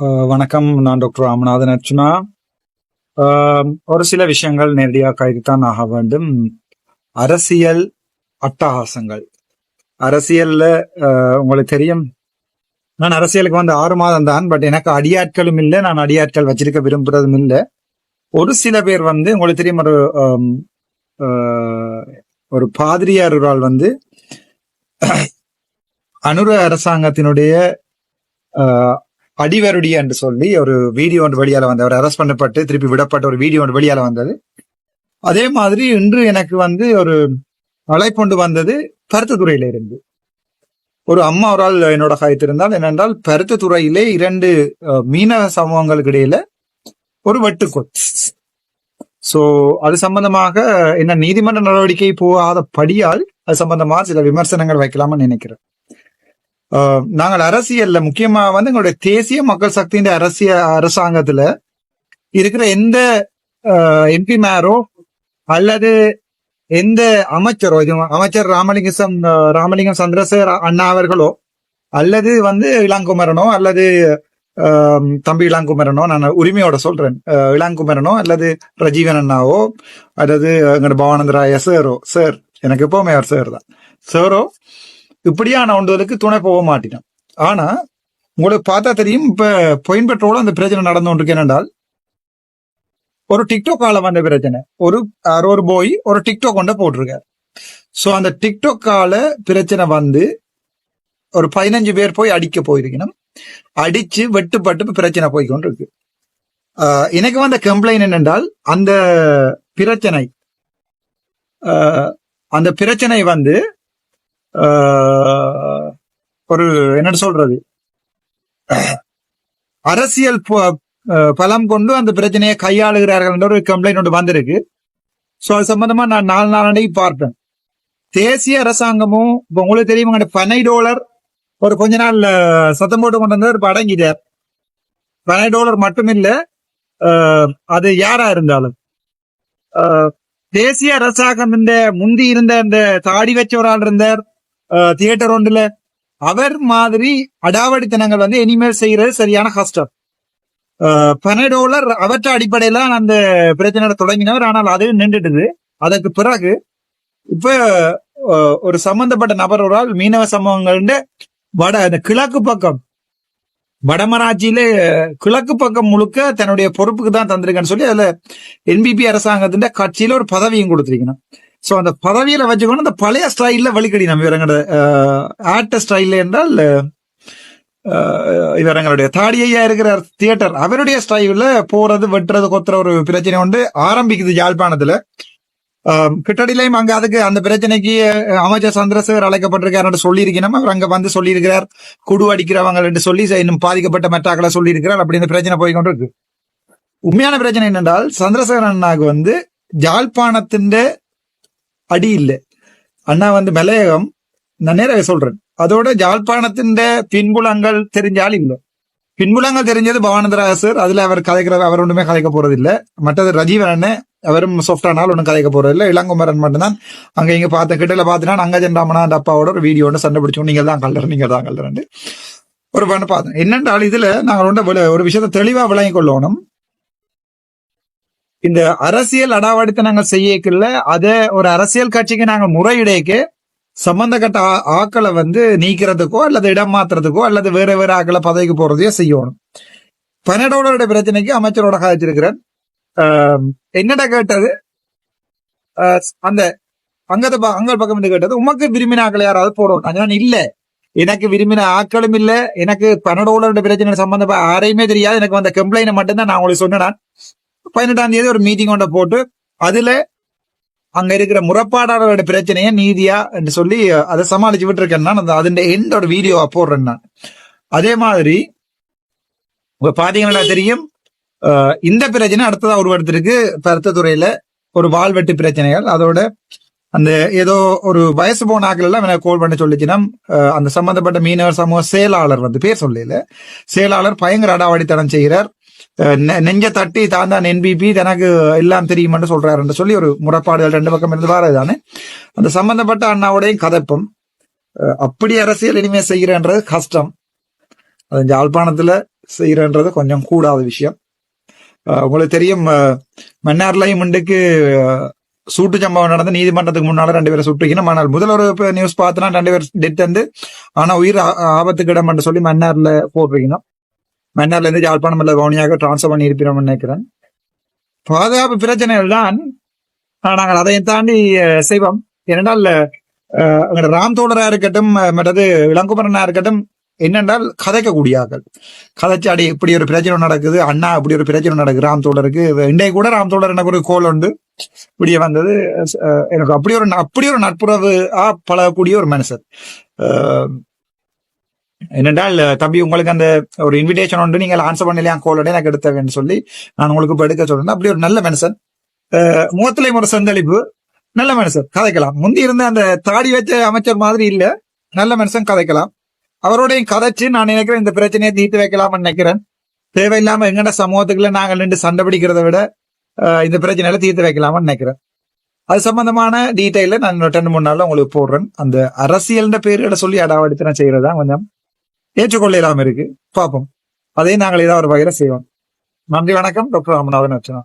வணக்கம். நான் டாக்டர் ராமநாதன் அர்ச்சுனா ஒரு சில விஷயங்கள் நேரடியாக கைதுதான் ஆக வேண்டும். அரசியல் அட்டகாசங்கள். அரசியல்ல உங்களுக்கு தெரியும். நான் அரசியலுக்கு வந்து ஆறு மாதம் தான். பட் எனக்கு அடியாட்களும் இல்லை. நான் அடியாட்கள் வச்சிருக்க விரும்புறதும் இல்லை. ஒரு சில பேர் வந்து உங்களுக்கு தெரியும் ஒரு ஒரு பாதிரியார் ஒரு ஆள் வந்து அனுர அரசாங்கத்தினுடைய அடிவருடி என்று சொல்லி ஒரு வீடியோ ஒன்று வெளியால வந்தது. அவர் அரெஸ்ட் பண்ணப்பட்டு திருப்பி விடப்பட்ட ஒரு வீடியோ ஒன்று வெளியால வந்தது. அதே மாதிரி இன்று எனக்கு வந்து ஒரு அழைப்பொண்டு வந்தது பருத்தத்துறையில இருந்து. ஒரு அம்மா ஒரு ஆள் என்னோட காய்த்திருந்தால் என்னென்றால் பருத்தத்துறையிலே இரண்டு மீனவ சமூகங்களுக்கு இடையில ஒரு வெட்டுக்கொத்து சோ அது சம்பந்தமாக என்ன நீதிமன்ற நடவடிக்கை போகாத படியால் அது சம்பந்தமாக சில விமர்சனங்கள் வைக்கலாம்னு நினைக்கிறேன். நாங்கள் அரசியல்ல முக்கியமா வந்து எங்களுடைய தேசிய மக்கள் சக்தியின் அரசிய அரசாங்கத்துல இருக்கிற எந்த எம்பி மேரோ அல்லது எந்த அமைச்சரோ இது அமைச்சர் ராமலிங்கம் சம்- ராமலிங்கம் சந்திரசேகர் அண்ணா அவர்களோ அல்லது வந்து இளங்குமரனோ அல்லது தம்பி இளங்குமரனோ நான் உரிமையோட சொல்றேன். இளங்குமரனோ அல்லது ரஜீவன் அண்ணாவோ அல்லது எங்களோட பவானந்தராய சேரோ சார் எனக்கு எப்பவுமே அவர் சார் தான். சாரோ இப்படியான ஒன்றுகளுக்கு துணை போக மாட்டினான். ஆனா உங்களுக்கு பார்த்தா தெரியும் இப்ப பொயின் பெட்ரோல அந்த பிரச்சனை நடந்து கொண்டிருக்கு என்னென்றால் ஒரு டிக்டாக் ஆல வந்த பிரச்சனை. ஒரு ஒரு போய் ஒரு டிக்டாக் கொண்ட போட்டிருக்காரு. ஸோ அந்த டிக்டாக் ஆல பிரச்சனை வந்து ஒரு பதினஞ்சு பேர் போய் அடிக்க போயிருக்கணும். அடிச்சு வெட்டுப்பட்டு பிரச்சனை போய்கொண்டு இருக்கு எனக்கு வந்த கம்ப்ளைண்ட் என்னென்றால் அந்த பிரச்சனை அந்த பிரச்சனை வந்து ஒரு என்ன சொல்றது? அரசியல் ப- பலம் கொண்டு அந்த பிரச்சனையை கையாளுகிறார்கள் என்ற ஒரு கம்ப்ளைண்ட் ஒன்று வந்திருக்கு. ஸோ அது சம்பந்தமா நான் நாலு நாளடைக்கு பார்த்தேன் தேசிய அரசாங்கமும் இப்போ உங்களுக்கு தெரியும் பனை டாலர் ஒரு கொஞ்ச நாள் சத்தம் போட்டு கொண்டு வந்தவர் இப்போ அடங்கிட்டார். பனை டாலர் மட்டும் இல்லை அது யாரா இருந்தாலும். தேசிய அரசாங்கம் இந்த முந்தி இருந்த அந்த தாடி வச்சவரால் இருந்தார். தியேட்டர் ஒன்றுல. அவர் மாதிரி அடாவடித்தனங்கள் வந்து இனிமேல் செய்யறது சரியான கஷ்டம். பனை அவற்ற அடிப்படையில அந்த பிரச்சனை தொடங்கினவர். ஆனால் அது நின்றுட்டுது அதற்கு பிறகு இப்ப ஒரு சம்பந்தப்பட்ட நபர் ஒரு ஆள் மீனவ சம்பவங்கள் வட அந்த கிழக்கு பக்கம். வடமராட்சியில கிழக்கு பக்கம் முழுக்க தன்னுடைய பொறுப்புக்கு தான் தந்திருக்கேன்னு சொல்லி அதுல என்பிபி அரசாங்கத்தின் கட்சியில ஒரு பதவியும் கொடுத்திருக்கணும். சோ அந்த பதவியில வச்சுக்கணும் அந்த பழைய ஸ்டைல்ல வழிகடி நம்ம இவரங்கட ஆட்ட ஸ்டைல்ல என்றால் அஹ், இவரங்களுடைய தாடியையா இருக்கிற தியேட்டர் அவருடைய ஸ்டைல்ல போறது வெட்டுறது கொத்துற ஒரு பிரச்சனை வந்து ஆரம்பிக்குது யாழ்ப்பாணத்துல. கிட்டடிலையும் அங்க அதுக்கு அந்த பிரச்சனைக்கு அமைச்சர் சந்திரசேகர் அழைக்கப்பட்டிருக்காரு சொல்லியிருக்கணும். அவர் அங்க வந்து சொல்லியிருக்கிறார். குடு அடிக்கிறவங்க என்று சொல்லி இன்னும் பாதிக்கப்பட்ட மெட்டாக்களை சொல்லியிருக்கிறார். அப்படி இந்த பிரச்சனை போய் கொண்டு இருக்கு உண்மையான பிரச்சனை என்னென்றால் சந்திரசேகர் அண்ணாவுக்கு வந்து ஜாழ்ப்பாணத்தின் அடி இல்லை. அண்ணா வந்து மலையகம் நான் நேரவே சொல்றேன். அதோட ஜாழ்ப்பாணத்தின் பின்புலங்கள் தெரிஞ்சால் இல்லை. பின்புலங்கள் தெரிஞ்சது பவானந்தராசர் அதுல அவர் கதைக்கிற அவர் ஒன்றுமே கதைக்க போறதில்லை. மற்றது ரஜீவன் அண்ணன் அவரும் சாஃப்டானால் ஒன்றும் கதைக்க போறதில்லை. இளங்குமரன் மட்டும்தான். அங்க இங்க பார்த்த கிட்டல பார்த்தினா அங்கஜன் ராமனா அந்த அப்பாவோட ஒரு வீடியோ ஒன்று சண்டை பிடிச்சோம் நீங்கள் தான் கல்லர் நீங்கள் தான் கல்லர் ஒரு பண்ண பார்த்தேன் என்னென்றால் இதுல நாங்கள் ஒன்று ஒரு விஷயத்தை தெளிவா விளங்கிக் கொள்ளணும். இந்த அரசியல் அடாவடித்தனங்கள் செய்யக்குள்ள அத ஒரு அரசியல் கட்சிக்கு நாங்கள் முறையிடைக்கு சம்பந்தப்பட்ட ஆக்களை வந்து நீக்கிறதுக்கோ அல்லது இடம் மாத்துறதுக்கோ அல்லது வேற வேற ஆக்களை பதவிக்கு போறதையோ செய்யணும். பன்னெண்டோட பிரச்சனைக்கு அமைச்சரோட கதைச்சிருக்கிறேன் ஆஹ் என்னடா கேட்டது? ஆஹ் அந்த அங்கத ப- அங்க பக்கம் இருந்து கேட்டது உமக்கு விரும்பின ஆக்கள் யாராவது போடணும் நான் இல்ல. எனக்கு விரும்பின ஆக்களும் இல்ல. எனக்கு பன்னெண்டோட பிரச்சனை சம்பந்தப்பட்ட யாரையுமே தெரியாது. எனக்கு வந்த கம்ப்ளைண்ட் மட்டும்தான் நான் உங்களுக்கு சொன்னேன் பதினெட்டாம் தேதி ஒரு மீட்டிங் ஒன்றை போட்டு அதுல அங்க இருக்கிற முறப்பாடாளரோட பிரச்சனையை நீதியா என்று சொல்லி அதை சமாளிச்சு விட்டுருக்கேன் நான். அதன் எண்டோட வீடியோவா போடுறேன் நான். அதே மாதிரி பாத்தீங்கன்னா தெரியும் இந்த பிரச்சனை அடுத்ததா உருவெடுத்திருக்கு. பருத்தத்துறையில ஒரு வால்வெட்டு பிரச்சனைகள். அதோட அந்த ஏதோ ஒரு வயசு போன ஆக்கள் எல்லாம் எனக்கு கால் பண்ணி சொல்லிச்சுன்னா அந்த சம்பந்தப்பட்ட மீனவர் சமூக செயலாளர் வந்து பேர் சொல்லல. செயலாளர் பயங்கர அடாவடித்தனம் செய்கிறார். நெஞ்ச தட்டி தான் தான் என்பிபி தனக்கு எல்லாம் தெரியுமென்று சொல்றாருன்னு சொல்லி ஒரு முறைப்பாடுகள் ரெண்டு பக்கம் இருந்து வரதானே அந்த சம்பந்தப்பட்ட அண்ணாவோடையும் கதைப்பம். அஹ் அப்படி அரசியல் இனிமே செய்கிறேன்றது கஷ்டம். அது யாழ்ப்பாணத்துல செய்கிறேன்றது கொஞ்சம் கூடாத விஷயம். உங்களுக்கு தெரியும் மன்னார்லையும் முண்டுக்கு சூட்டு சம்பவம் நடந்து நீதிமன்றத்துக்கு முன்னால ரெண்டு பேரை சுட்டுக்கணும் ஆனால் முதல் ஒரு நியூஸ் பார்த்தனா ரெண்டு பேர் டெத் வந்து ஆனா உயிர் ஆ- ஆபத்துக்கு இடம் என்று சொல்லி மன்னார்ல போட்டிருக்கணும் மன்னார்ல இருந்து யாழ்ப்பாணம் இல்ல வவுனியாக டிரான்ஸ்ஃபர் பண்ணி இருப்போம் நினைக்கிறேன். பாதுகாப்பு பிரச்சனைகள் தான். நாங்கள் அதையும் தாண்டி செய்வோம். ஏனென்றால் அஹ், எங்களோட ராம் தோழரா இருக்கட்டும் மற்றது இளங்குமரனா இருக்கட்டும் என்னென்றால் கதைக்கக்கூடிய ஆக்கள் கதைச்சு அடி இப்படி ஒரு பிரச்சனை நடக்குது அண்ணா இப்படி ஒரு பிரச்சனை நடக்குது ராம் தோழருக்கு. இன்றைக்கு கூட ராம் தோழர் எனக்கு ஒரு கோல் உண்டு. இப்படியே வந்தது அஹ், எனக்கு அப்படி ஒரு அப்படி ஒரு நட்புறவு ஆ பழகக்கூடிய ஒரு மனுஷர். என்னென்றால் தம்பி உங்களுக்கு அந்த ஒரு இன்விடேஷன் உண்டு. நீங்கள் ஆன்சர் பண்ணலையா? கோலோட எனக்கு எடுத்தவேன்னு சொல்லி நான் உங்களுக்கு இப்போ எடுக்க சொல்றேன். அப்படி ஒரு நல்ல மனுஷன். முகத்திலே ஒரு சந்தளிப்பு நல்ல மனுஷன். கதைக்கலாம். முந்தி இருந்த அந்த தாடி வச்ச அமைச்சர் மாதிரி இல்ல. நல்ல மனுஷன் கதைக்கலாம். அவரோடையும் கதைச்சு நான் நினைக்கிறேன் இந்த பிரச்சனையை தீர்த்து வைக்கலாம்னு நினைக்கிறேன். தேவையில்லாம எங்கட சமூகத்துக்குள்ள நாங்கள் நின்று சண்டை பிடிக்கிறத விட இந்த பிரச்சனையில தீர்த்து வைக்கலாம்னு நினைக்கிறேன். அது சம்பந்தமான டீட்டெயில நான் ரெண்டு மூணு நாள்ல உங்களுக்கு போடுறேன். அந்த அரசியல்ன்ற பேர்களை சொல்லி அடாவடித்து நான் செய்யறதா கொஞ்சம் ஏற்றுக்கொள்ள இல்லாமல் இருக்கு. பார்ப்போம். அதையும் நாங்கள் ஏதாவது ஒரு வகையில செய்வோம். நன்றி வணக்கம். டாக்டர் ராமநாதன் வச்சோம்